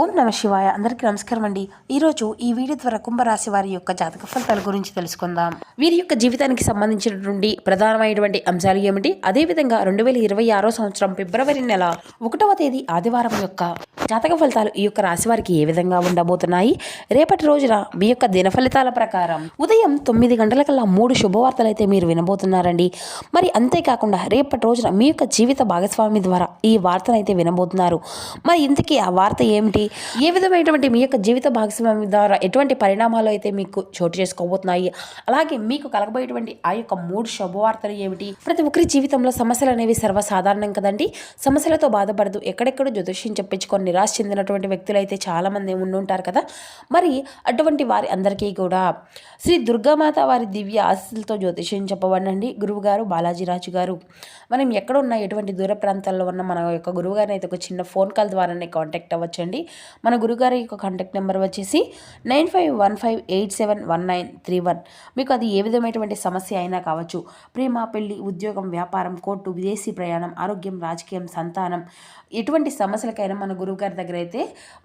ఓం నమ శివాయ. అందరికీ నమస్కారం అండి. ఈరోజు ఈ వీడియో ద్వారా కుంభరాశి వారి యొక్క జాతక ఫలితాల గురించి తెలుసుకుందాం. వీరి యొక్క జీవితానికి సంబంధించినటువంటి ప్రధానమైనటువంటి అంశాలు ఏమిటి? అదేవిధంగా రెండు వేల ఇరవై ఆరో సంవత్సరం ఫిబ్రవరి నెల ఒకటవ తేదీ ఆదివారం యొక్క జాతక ఫలితాలు ఈ యొక్క రాశి వారికి ఏ విధంగా ఉండబోతున్నాయి? రేపటి రోజున మీ యొక్క దిన ఫలితాల ప్రకారం ఉదయం తొమ్మిది గంటలకల్లా మూడు శుభవార్తలు అయితే మీరు వినబోతున్నారండి. మరి అంతేకాకుండా రేపటి రోజున మీ యొక్క జీవిత భాగస్వామి ద్వారా ఈ వార్తను అయితే వినబోతున్నారు. మరి ఇంతకీ ఆ వార్త ఏమిటి? ఏ విధమైనటువంటి మీ యొక్క జీవిత భాగస్వామి ద్వారా ఎటువంటి పరిణామాలు అయితే మీకు చోటు చేసుకోబోతున్నాయి? అలాగే మీకు కలగబోయేటువంటి ఆ యొక్క మూడు శుభవార్తలు ఏమిటి? ప్రతి ఒక్కరి జీవితంలో సమస్యలు అనేవి సర్వసాధారణం కదండి. సమస్యలతో బాధపడదు. ఎక్కడెక్కడ జ్యోతిష్యం చెప్పించుకొని నిరాశ చెందినటువంటి వ్యక్తులు అయితే చాలామంది ఉండుంటారు కదా. మరి అటువంటి వారి అందరికీ కూడా శ్రీ దుర్గామాత వారి దివ్య ఆశీస్సులతో జ్యోతిష్యం చెప్పబడండి గురువుగారు బాలాజీరాజు గారు. మనం ఎక్కడ ఉన్న ఎటువంటి దూర ప్రాంతాల్లో ఉన్న మన యొక్క గురువుగారిని అయితే ఒక చిన్న ఫోన్ కాల్ ద్వారానే కాంటాక్ట్ అవ్వచ్చండి. మన గురుగారి యొక్క కాంటాక్ట్ నెంబర్ వచ్చేసి nine five one five eight seven one nine three one. మీకు అది ఏ విధమైనటువంటి సమస్య అయినా కావచ్చు. ప్రేమ పెళ్ళి ఉద్యోగం వ్యాపారం కోర్టు విదేశీ ప్రయాణం ఆరోగ్యం రాజకీయం సంతానం ఎటువంటి సమస్యలకైనా మన గురువుగారి దగ్గర అయితే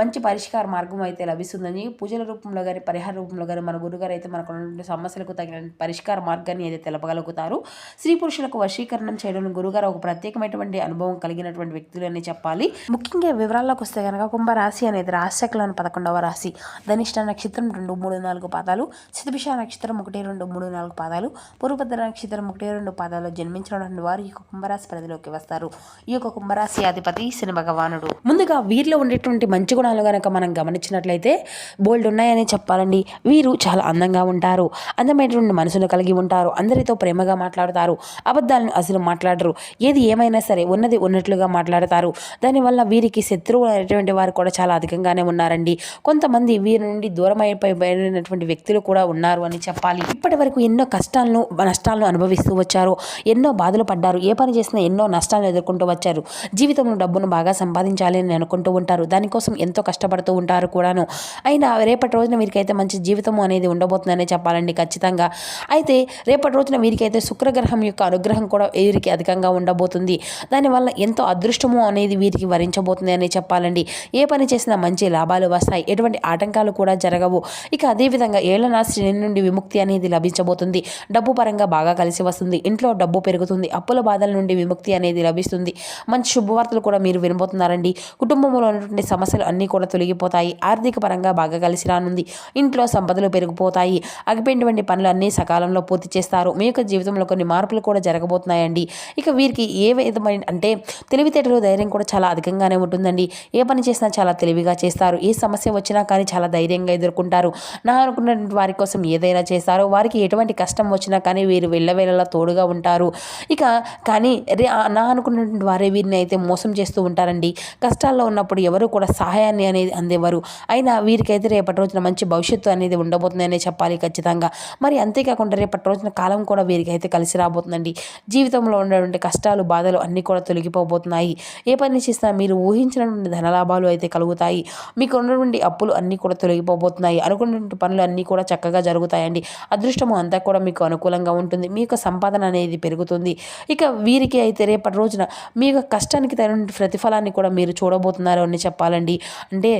మంచి పరిష్కార మార్గం అయితే లభిస్తుందని పూజల రూపంలో కానీ పరిహార రూపంలో కానీ మన గురుగారు అయితే మనకు ఉన్నటువంటి సమస్యలకు తగిన పరిష్కార మార్గాన్ని అయితే తెలపగలుగుతారు. స్త్రీ పురుషులకు వశీకరణం చేయడం గురుగారు ఒక ప్రత్యేకమైనటువంటి అనుభవం కలిగినటువంటి వ్యక్తులు అని చెప్పాలి. ముఖ్యంగా వివరాల్లోకి వస్తే కనుక కుంభరాశి రాశి అనేది రాశిచక్రంలోని పదకొండవ రాశి. ధనిష్ట నక్షత్రం రెండు మూడు నాలుగు పాదాలు. శతభిష నక్షత్రం ఒకటి రెండు మూడు నాలుగు పాదాలు. పూర్వభద్ర నక్షత్రం ఒకటి రెండు పాదాలు జన్మించినటువంటి వారు ఈ యొక్క కుంభరాశి పరిధిలోకి వస్తారు. ఈ యొక్క కుంభరాశి అధిపతి శని భగవానుడు. ముందుగా వీరిలో ఉండేటువంటి మంచి గుణాలు కనుక మనం గమనించినట్లయితే బోల్డ్ ఉన్నాయని చెప్పాలండి. వీరు చాలా అందంగా ఉంటారు. అందమైనటువంటి మనసును కలిగి ఉంటారు. అందరితో ప్రేమగా మాట్లాడతారు. అబద్ధాలను అసలు మాట్లాడరు. ఏది ఏమైనా సరే ఉన్నది ఉన్నట్లుగా మాట్లాడతారు. దానివల్ల వీరికి శత్రువు అనేటువంటి వారు కూడా చాలా అధికంగానే ఉన్నారండి. కొంతమంది వీరి నుండి దూరం అయిపోయినటువంటి వ్యక్తులు కూడా ఉన్నారు అని చెప్పాలి. ఇప్పటి వరకు ఎన్నో కష్టాలను నష్టాలను అనుభవిస్తూ వచ్చారు. ఎన్నో బాధలు పడ్డారు. ఏ పని చేసినా ఎన్నో నష్టాలను ఎదుర్కొంటూ వచ్చారు. జీవితంలో డబ్బును బాగా సంపాదించాలి అని అనుకుంటూ ఉంటారు. దానికోసం ఎంతో కష్టపడుతూ ఉంటారు కూడాను. అయినా రేపటి రోజున వీరికైతే మంచి జీవితం అనేది ఉండబోతుందనే చెప్పాలండి ఖచ్చితంగా. అయితే రేపటి రోజున వీరికైతే శుక్రగ్రహం యొక్క అనుగ్రహం కూడా వీరికి అధికంగా ఉండబోతుంది. దానివల్ల ఎంతో అదృష్టము అనేది వీరికి వరించబోతుంది అని చెప్పాలండి. ఏ పని పని చేసినా మంచి లాభాలు వస్తాయి. ఎటువంటి ఆటంకాలు కూడా జరగవు. ఇక అదేవిధంగా ఏళ్ళ నాశి నుండి విముక్తి అనేది లభించబోతుంది. డబ్బు పరంగా బాగా కలిసి వస్తుంది. ఇంట్లో డబ్బు పెరుగుతుంది. అప్పుల బాధల నుండి విముక్తి అనేది లభిస్తుంది. మంచి శుభవార్తలు కూడా మీరు వినబోతున్నారండి. కుటుంబంలో ఉన్నటువంటి సమస్యలు అన్నీ కూడా తొలగిపోతాయి. ఆర్థిక పరంగా బాగా కలిసి రానుంది. ఇంట్లో సంపదలు పెరిగిపోతాయి. అగిపోయినటువంటి పనులు అన్నీ సకాలంలో పూర్తి చేస్తారు. మీ యొక్క జీవితంలో కొన్ని మార్పులు కూడా జరగబోతున్నాయండి. ఇక వీరికి ఏ విధమైన అంటే తెలివితేటలు ధైర్యం కూడా చాలా అధికంగానే ఉంటుందండి. ఏ పని చేసినా చాలా తెలివిగా చేస్తారు. ఏ సమస్య వచ్చినా కానీ చాలా ధైర్యంగా ఎదుర్కొంటారు. నా అనుకున్నటువంటి వారి కోసం ఏదైనా చేస్తారో. వారికి ఎటువంటి కష్టం వచ్చినా కానీ వీరు వెళ్ళవేళలా తోడుగా ఉంటారు. ఇక కానీ రే నా అనుకున్నటువంటి వారే వీరిని అయితే మోసం చేస్తూ ఉంటారండి. కష్టాల్లో ఉన్నప్పుడు ఎవరు కూడా సహాయాన్ని అనేది అందేవారు. అయినా వీరికైతే రేపటి రోజున మంచి భవిష్యత్తు అనేది ఉండబోతుందనే చెప్పాలి ఖచ్చితంగా. మరి అంతేకాకుండా రేపటి రోజున కాలం కూడా వీరికైతే కలిసి రాబోతుందండి. జీవితంలో ఉన్నటువంటి కష్టాలు బాధలు అన్నీ కూడా తొలగిపోబోతున్నాయి. ఏ పని చేసినా మీరు ఊహించినటువంటి ధనలాభాలు అయితే కలుగుతాయి. మీకు ఉన్నటువంటి అప్పులు అన్నీ కూడా తొలగిపోబోతున్నాయి. అనుకున్నటువంటి పనులు అన్నీ కూడా చక్కగా జరుగుతాయండి. అదృష్టము అంతా కూడా మీకు అనుకూలంగా ఉంటుంది. మీ యొక్క సంపాదన అనేది పెరుగుతుంది. ఇక వీరికి అయితే రేపటి రోజున మీ యొక్క కష్టానికి తగిన ప్రతిఫలాన్ని కూడా మీరు చూడబోతున్నారు అని చెప్పాలండి. అంటే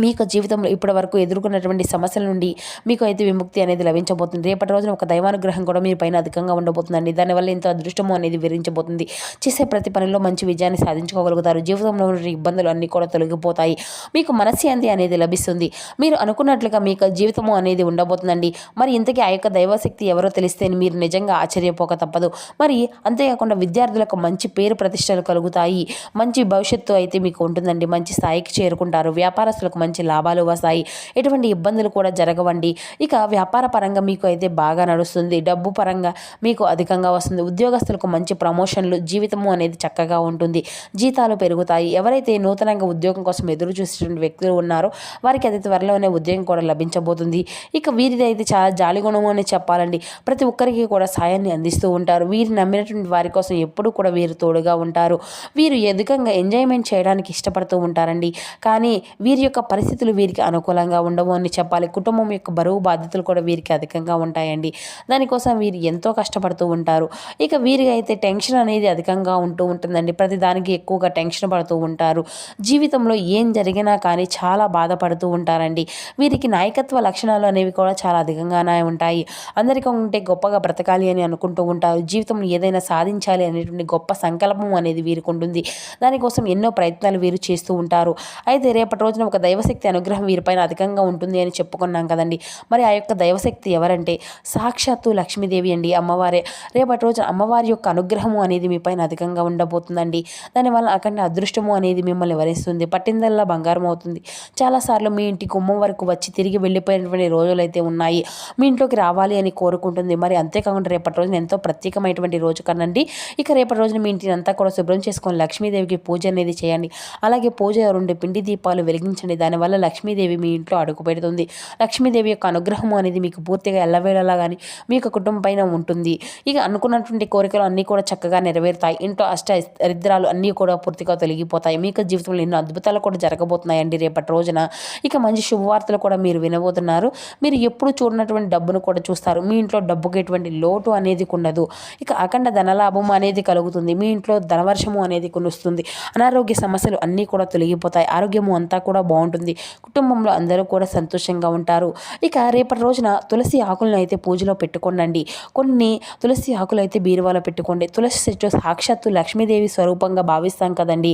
మీ యొక్క జీవితంలో ఇప్పటి వరకు ఎదుర్కొన్నటువంటి సమస్యల నుండి మీకు అయితే విముక్తి అనేది లభించబోతుంది. రేపటి రోజున ఒక దైవానుగ్రహం కూడా మీ పైన అధికంగా ఉండబోతుందండి. దానివల్ల ఎంతో అదృష్టము అనేది విరించబోతుంది చేసే ప్రతి పనిలో మంచి విజయాన్ని సాధించుకోగలుగుతారు. జీవితంలో ఉన్న ఇబ్బందులు అన్నీ కూడా తొలగిపోతాయి. మీకు మనశ్శాంతి అనేది లభిస్తుంది. మీరు అనుకున్నట్లుగా మీ యొక్క జీవితము అనేది ఉండబోతుందండి. మరి ఇంతకీ ఆ యొక్క దైవశక్తి ఎవరో తెలిస్తే మీరు నిజంగా ఆశ్చర్యపోక తప్పదు. మరి అంతేకాకుండా విద్యార్థులకు మంచి పేరు ప్రతిష్టలు కలుగుతాయి. మంచి భవిష్యత్తు అయితే మీకు ఉంటుందండి. మంచి స్థాయికి చేరుకుంటారు. వ్యాపారస్తులకు మంచి లాభాలు వస్తాయి. ఎటువంటి ఇబ్బందులు కూడా జరగవండి. ఇక వ్యాపార పరంగా మీకు అయితే బాగా నడుస్తుంది. డబ్బు పరంగా మీకు అధికంగా వస్తుంది. ఉద్యోగస్తులకు మంచి ప్రమోషన్లు జీవితము అనేది చక్కగా ఉంటుంది. జీతాలు పెరుగుతాయి. ఎవరైతే నూతనంగా ఉద్యోగం కోసం ఎదురు చూసేటువంటి వ్యక్తులు ఉన్నారో వారికి అది త్వరలోనే ఉద్యోగం కూడా లభించబోతుంది. ఇక వీరిది అయితే చాలా జాలిగుణము అని చెప్పాలండి. ప్రతి ఒక్కరికి కూడా సాయాన్ని అందిస్తూ ఉంటారు. వీరు నమ్మినటువంటి వారి కోసం ఎప్పుడూ కూడా వీరు తోడుగా ఉంటారు. వీరు ఎదుకంగా ఎంజాయ్మెంట్ చేయడానికి ఇష్టపడుతూ ఉంటారండి. కానీ వీరి యొక్క పరిస్థితులు వీరికి అనుకూలంగా ఉండవు అని చెప్పాలి. కుటుంబం యొక్క బరువు బాధ్యతలు కూడా వీరికి అధికంగా ఉంటాయండి. దానికోసం వీరు ఎంతో కష్టపడుతూ ఉంటారు. ఇక వీరికి అయితే టెన్షన్ అనేది అధికంగా ఉంటూ ఉంటుందండి. ప్రతి దానికి ఎక్కువగా టెన్షన్ పడుతూ ఉంటారు. జీవితంలో ఏం జరిగినా కానీ చాలా బాధపడుతూ ఉంటారండి. వీరికి నాయకత్వ లక్షణాలు అనేవి కూడా చాలా అధికంగానే ఉంటాయి. అందరికీ ఉంటే గొప్పగా బ్రతకాలి అని అనుకుంటూ ఉంటారు. జీవితంలో ఏదైనా సాధించాలి అనేటువంటి గొప్ప సంకల్పం అనేది వీరికి ఉంటుంది. దానికోసం ఎన్నో ప్రయత్నాలు వీరు చేస్తూ ఉంటారు. అయితే రేపటి రోజున ఒక దైవ దైవశక్తి అనుగ్రహం వీరిపైన అధికంగా ఉంటుంది అని చెప్పుకున్నాం కదండి. మరి ఆ యొక్క దైవశక్తి ఎవరంటే సాక్షాత్తు లక్ష్మీదేవి అండి అమ్మవారే. రేపటి రోజు అమ్మవారి యొక్క అనుగ్రహము అనేది మీ పైన అధికంగా ఉండబోతుందండి. దానివల్ల అక్కడ అదృష్టము అనేది మిమ్మల్ని వరిస్తుంది పట్టిందల్లా బంగారం అవుతుంది. చాలాసార్లు మీ ఇంటి గుమ్మం వరకు వచ్చి తిరిగి వెళ్ళిపోయినటువంటి రోజులు అయితే ఉన్నాయి. మీ ఇంట్లోకి రావాలి అని కోరుకుంటుంది. మరి అంతేకాకుండా రేపటి రోజున ఎంతో ప్రత్యేకమైనటువంటి రోజు కనండి. ఇక రేపటి రోజున మీ ఇంటిని అంతా కూడా శుభ్రం చేసుకొని లక్ష్మీదేవికి పూజ అనేది చేయండి. అలాగే పూజ రెండు పిండి దీపాలు వెలిగించండి. దానివల్ల లక్ష్మీదేవి మీ ఇంట్లో అడుగు పెడుతుంది. లక్ష్మీదేవి యొక్క అనుగ్రహం అనేది మీకు పూర్తిగా ఎల్లవేళలా కానీ మీ యొక్క కుటుంబం పైన ఉంటుంది. ఇక అనుకున్నటువంటి కోరికలు అన్నీ కూడా చక్కగా నెరవేరుతాయి. ఇంట్లో అష్ట దరిద్రాలు అన్నీ కూడా పూర్తిగా తొలగిపోతాయి. మీ యొక్క జీవితంలో ఎన్నో అద్భుతాలు కూడా జరగబోతున్నాయండి రేపటి రోజున. ఇక మంచి శుభవార్తలు కూడా మీరు వినబోతున్నారు. మీరు ఎప్పుడు చూడనటువంటి డబ్బును కూడా చూస్తారు. మీ ఇంట్లో డబ్బుకి ఎటువంటి లోటు అనేది ఉండదు ఇక అఖండ ధనలాభం అనేది కలుగుతుంది. మీ ఇంట్లో ధనవర్షము అనేది కురుస్తుంది. అనారోగ్య సమస్యలు అన్నీ కూడా తొలగిపోతాయి. ఆరోగ్యము అంతా కూడా బాగుంటుంది. కుటుంబంలో అందరూ కూడా సంతోషంగా ఉంటారు. ఇక రేపటి రోజున తులసి ఆకులను అయితే పూజలో పెట్టుకోండి కొన్ని తులసి ఆకులు అయితే బీరువాలో పెట్టుకోండి. తులసి చెట్టు సాక్షాత్తు లక్ష్మీదేవి స్వరూపంగా భావిస్తాం కదండి.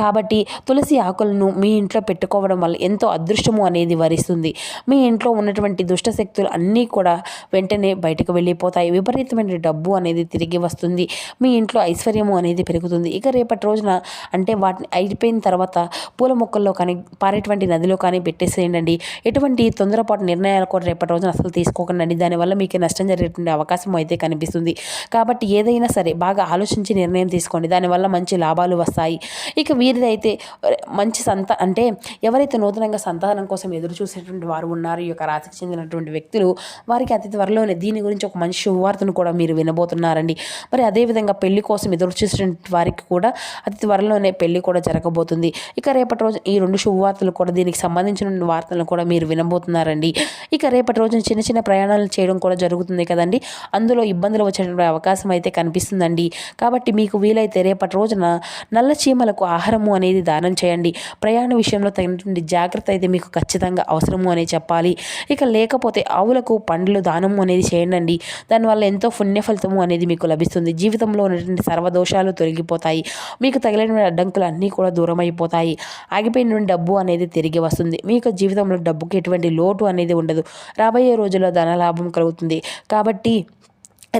కాబట్టి తులసి ఆకులను మీ ఇంట్లో పెట్టుకోవడం వల్ల ఎంతో అదృష్టము అనేది వరిస్తుంది. మీ ఇంట్లో ఉన్నటువంటి దుష్ట శక్తులు అన్నీ కూడా వెంటనే బయటకు వెళ్ళిపోతాయి. విపరీతమైన డబ్బు అనేది తిరిగి వస్తుంది. మీ ఇంట్లో ఐశ్వర్యము అనేది పెరుగుతుంది. ఇక రేపటి రోజున అంటే వాటిని అయిపోయిన తర్వాత పూల మొక్కల్లో కానీ పారేటువంటి నదిలో కానీ పెట్టేసేయండి ఎటువంటి తొందరపాటు నిర్ణయాలు కూడా రేపటి రోజున అసలు తీసుకోకండి దానివల్ల మీకు నష్టం జరిగేటువంటి అవకాశం అయితే కనిపిస్తుంది. కాబట్టి ఏదైనా సరే బాగా ఆలోచించి నిర్ణయం తీసుకోండి. దానివల్ల మంచి లాభాలు వస్తాయి. ఇక వీరిదైతే మంచి సంత అంటే ఎవరైతే నూతనంగా సంతానం కోసం ఎదురు చూసేటువంటి వారు ఉన్నారు ఈ యొక్క రాశికి చెందినటువంటి వ్యక్తులు వారికి అతి త్వరలోనే దీని గురించి ఒక మంచి శుభవార్తను కూడా మీరు వినబోతున్నారండి. మరి అదేవిధంగా పెళ్ళి కోసం ఎదురు చూసేటువంటి వారికి కూడా అతి త్వరలోనే పెళ్ళి కూడా జరగబోతుంది. ఇక రేపటి రోజు ఈ రెండు శుభవార్తలు కూడా దీనికి సంబంధించిన వార్తలను కూడా మీరు వినబోతున్నారండి. ఇక రేపటి రోజున చిన్న చిన్న ప్రయాణాలు చేయడం కూడా జరుగుతుంది కదండి. అందులో ఇబ్బందులు వచ్చేటువంటి అవకాశం అయితే కనిపిస్తుందండి. కాబట్టి మీకు వీలైతే రేపటి రోజున నల్ల చీమలకు ఆహారము అనేది దానం చేయండి. ప్రయాణ విషయంలో తగినటువంటి జాగ్రత్త అయితే మీకు ఖచ్చితంగా అవసరము అనే చెప్పాలి. ఇక లేకపోతే ఆవులకు పండ్లు దానము అనేది చేయండి దానివల్ల ఎంతో పుణ్య ఫలితము అనేది మీకు లభిస్తుంది. జీవితంలో ఉన్నటువంటి సర్వదోషాలు తొలగిపోతాయి. మీకు తగిలిన అడ్డంకులు అన్నీ కూడా దూరం అయిపోతాయి ఆగిపోయిన డబ్బు అనేది తిరిగి వస్తుంది. మీ యొక్క జీవితంలో డబ్బుకి ఎటువంటి లోటు అనేది ఉండదు. రాబోయే రోజుల్లో ధనలాభం కలుగుతుంది. కాబట్టి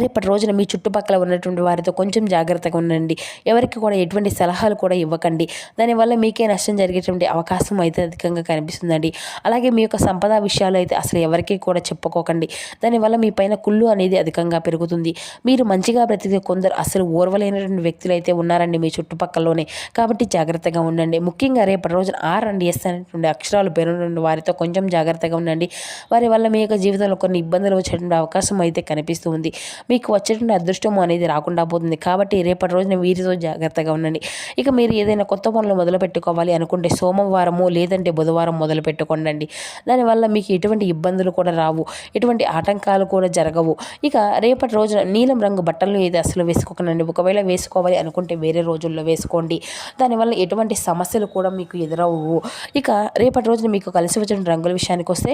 రేపటి రోజున మీ చుట్టుపక్కల ఉన్నటువంటి వారితో కొంచెం జాగ్రత్తగా ఉండండి. ఎవరికి కూడా ఎటువంటి సలహాలు కూడా ఇవ్వకండి. దానివల్ల మీకే నష్టం జరిగేటువంటి అవకాశం అయితే అధికంగా కనిపిస్తుందండి. అలాగే మీ యొక్క సంపద విషయాలు అయితే అసలు ఎవరికి కూడా చెప్పుకోకండి. దానివల్ల మీ పైన కుళ్ళు అనేది అధికంగా పెరుగుతుంది. మీరు మంచిగా బ్రతికే కొందరు అసలు ఓర్వలేనటువంటి వ్యక్తులు అయితే ఉన్నారండి మీ చుట్టుపక్కలలోనే. కాబట్టి జాగ్రత్తగా ఉండండి. ముఖ్యంగా రేపటి రోజున ఆర్ అండ్ ఎస్ అనేటువంటి అక్షరాలు పేరున్న వారితో కొంచెం జాగ్రత్తగా ఉండండి. వారి వల్ల మీ యొక్క జీవితంలో కొన్ని ఇబ్బందులు వచ్చేటువంటి అవకాశం అయితే కనిపిస్తుంది మీకు వచ్చేటువంటి అదృష్టం అనేది రాకుండా పోతుంది. కాబట్టి రేపటి రోజున వీరితో జాగ్రత్తగా ఉండండి. ఇక మీరు ఏదైనా కొత్త పనులు మొదలు పెట్టుకోవాలి అనుకుంటే సోమవారము లేదంటే బుధవారం మొదలు పెట్టుకోండి దానివల్ల మీకు ఎటువంటి ఇబ్బందులు కూడా రావు. ఎటువంటి ఆటంకాలు కూడా జరగవు. ఇక రేపటి రోజున నీలం రంగు బట్టలు ఏది అసలు వేసుకోకండి. ఒకవేళ వేసుకోవాలి అనుకుంటే వేరే రోజుల్లో వేసుకోండి. దానివల్ల ఎటువంటి సమస్యలు కూడా మీకు ఎదురవు ఇక రేపటి రోజున మీకు కలిసి వచ్చిన రంగుల విషయానికి వస్తే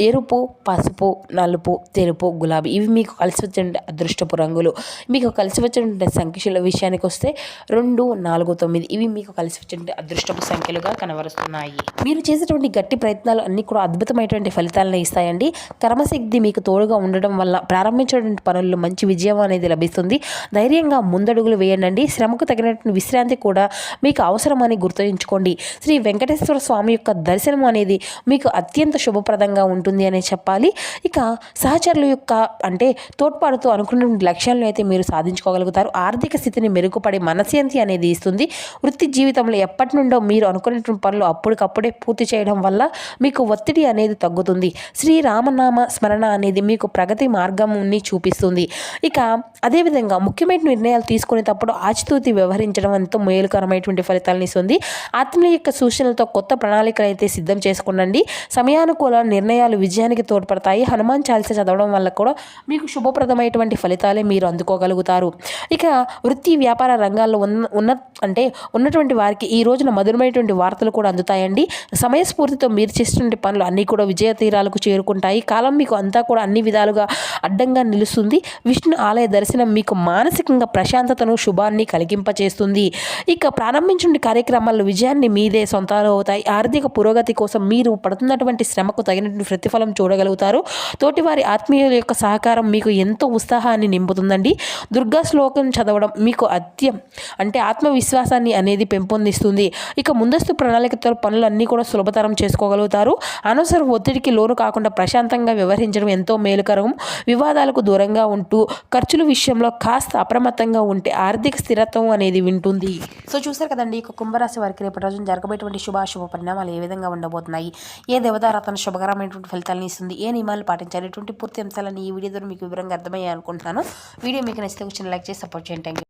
ఎరుపు పసుపు నలుపు తెలుపు గులాబీ ఇవి మీకు కలిసి వచ్చిన అదృష్టపు రంగులు. మీకు కలిసి వచ్చినటువంటి సంఖ్యల విషయానికి వస్తే రెండు నాలుగు తొమ్మిది ఇవి మీకు కలిసి వచ్చినటువంటి అదృష్టపు సంఖ్యలుగా కనబరుస్తున్నాయి. మీరు చేసేటువంటి గట్టి ప్రయత్నాలు అన్నీ కూడా అద్భుతమైనటువంటి ఫలితాలను ఇస్తాయండి. కర్మశక్తి మీకు తోడుగా ఉండడం వల్ల ప్రారంభించినటువంటి పనుల్లో మంచి విజయం అనేది లభిస్తుంది. ధైర్యంగా ముందడుగులు వేయండి శ్రమకు తగినటువంటి విశ్రాంతి కూడా మీకు అవసరమని గుర్తుంచుకోండి. శ్రీ వెంకటేశ్వర స్వామి యొక్క దర్శనం అనేది మీకు అత్యంత శుభప్రదంగా ఉంటుంది అని చెప్పాలి. ఇక సహచరుల యొక్క అంటే తోడ్పాటుతో అనుకున్నటువంటి లక్ష్యాలను అయితే మీరు సాధించుకోగలుగుతారు. ఆర్థిక స్థితిని మెరుగుపడి మనశ్శాంతి అనేది ఇస్తుంది. వృత్తి జీవితంలో ఎప్పటి నుండో మీరు అనుకున్నటువంటి పనులు అప్పటికప్పుడే పూర్తి చేయడం వల్ల మీకు ఒత్తిడి అనేది తగ్గుతుంది. శ్రీరామనామ స్మరణ అనేది మీకు ప్రగతి మార్గంని చూపిస్తుంది. ఇక అదేవిధంగా ముఖ్యమైన నిర్ణయాలు తీసుకునేటప్పుడు ఆచితూతి వ్యవహరించడం ఎంతో మేలుకరమైనటువంటి ఫలితాలను ఇస్తుంది. ఆత్మీయ యొక్క సూచనలతో కొత్త ప్రణాళికలు అయితే సిద్ధం చేసుకునండి. సమయానుకూల నిర్ణయాలు విజయానికి తోడ్పడతాయి. హనుమాన్ చాలీస చదవడం వల్ల కూడా మీకు శుభప్రదమైనటువంటి ఫలితాలే మీరు అందుకోగలుగుతారు. ఇక వృత్తి వ్యాపార రంగాల్లో ఉన్న ఉన్న అంటే ఉన్నటువంటి వారికి ఈ రోజున మధురమైనటువంటి వార్తలు కూడా అందుతాయండి. సమయస్ఫూర్తితో మీరు చేసినటువంటి పనులు అన్నీ కూడా విజయ తీరాలకు చేరుకుంటాయి. కాలం మీకు అంతా కూడా అన్ని విధాలుగా అడ్డంగా నిలుస్తుంది. విష్ణు ఆలయ దర్శనం మీకు మానసికంగా ప్రశాంతతను శుభాన్ని కలిగింపచేస్తుంది. ఇక ప్రారంభించిన కార్యక్రమాల్లో విజయాన్ని మీదే సొంతాలు అవుతాయి. ఆర్థిక పురోగతి కోసం మీరు పడుతున్నటువంటి శ్రమకు తగినటువంటి ప్రతిఫలం చూడగలుగుతారు. తోటివారి ఆత్మీయుల యొక్క సహకారం మీకు ఎంతో ఉత్సాహాన్ని నింపుతుందండి. దుర్గా శ్లోకం చదవడం మీకు అత్యం అంటే ఆత్మవిశ్వాసాన్ని అనేది పెంపొందిస్తుంది. ఇక ముందస్తు ప్రణాళికతో పనులన్నీ కూడా సులభతరం చేసుకోగలుగుతారు. అనవసర ఒత్తిడికి లోను కాకుండా ప్రశాంతంగా వ్యవహరించడం ఎంతో మేలుకరం. వివాదాలకు దూరంగా ఉంటూ ఖర్చుల విషయంలో కాస్త అప్రమత్తంగా ఉంటే ఆర్థిక స్థిరత్వం అనేది వింటుంది. సో చూసారు కదండి ఇక కుంభరాశి వారికి రేపటి రోజున జరగబోయేటువంటి శుభాశుభ పరిణామాలు ఏ విధంగా ఉండబోతున్నాయి ఏ దేవతారతన శుభకరమైనటువంటి ఫలితాలను ఇస్తుంది ఏ నియమాలు పాటించాలి ఇటువంటి పూర్తి అంశాలని ఈ వీడియో ద్వారా మీకు వివరంగా అర్థమయ్యాయి అనుకుంటున్నాను వీడియో మీకు నచ్చితే వచ్చిన లైక్ చేసి సపోర్ట్ చేయండి.